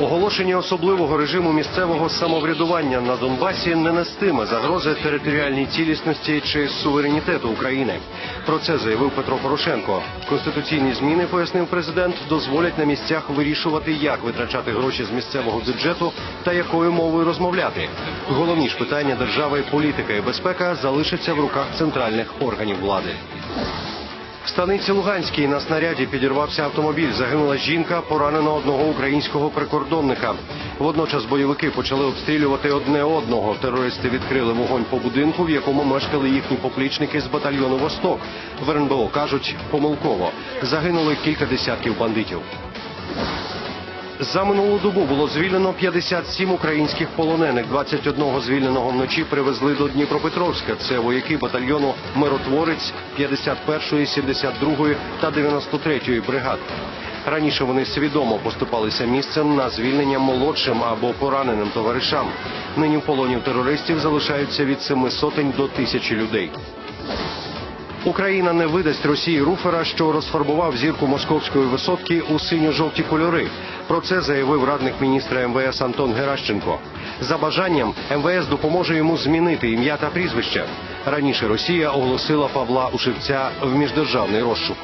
Оголошення особливого режиму місцевого самоврядування на Донбасі не нестиме загрози територіальній цілісності чи суверенітету України. Про це заявив Петро Порошенко. Конституційні зміни, пояснив президент, дозволять на місцях вирішувати, як витрачати гроші з місцевого бюджету та якою мовою розмовляти. Головні ж питання держави, політика і безпека залишаться в руках центральних органів влади. В станиці Луганській на снаряді підірвався автомобіль. Загинула жінка, поранено одного українського прикордонника. Водночас бойовики почали обстрілювати одне одного. Терористи відкрили вогонь по будинку, в якому мешкали їхні поплічники з батальйону Восток. В РНБО кажуть помилково. Загинули кілька десятків бандитів. За минулу добу було звільнено 57 українських полонених. 21 звільненого вночі привезли до Дніпропетровська. Це вояки батальйону Миротворець 51-ї, 72-ї та 93-ї бригад. Раніше вони свідомо поступалися місцем на звільнення молодшим або пораненим товаришам. Нині в полоні терористів залишаються від семи сотень до тисячі людей. Україна не видасть Росії руфера, що розфарбував зірку московської висотки у синьо-жовті кольори. Про це заявив радник міністра МВС Антон Геращенко. За бажанням МВС допоможе йому змінити ім'я та прізвище. Раніше Росія оголосила Павла Ушивця в міждержавний розшук.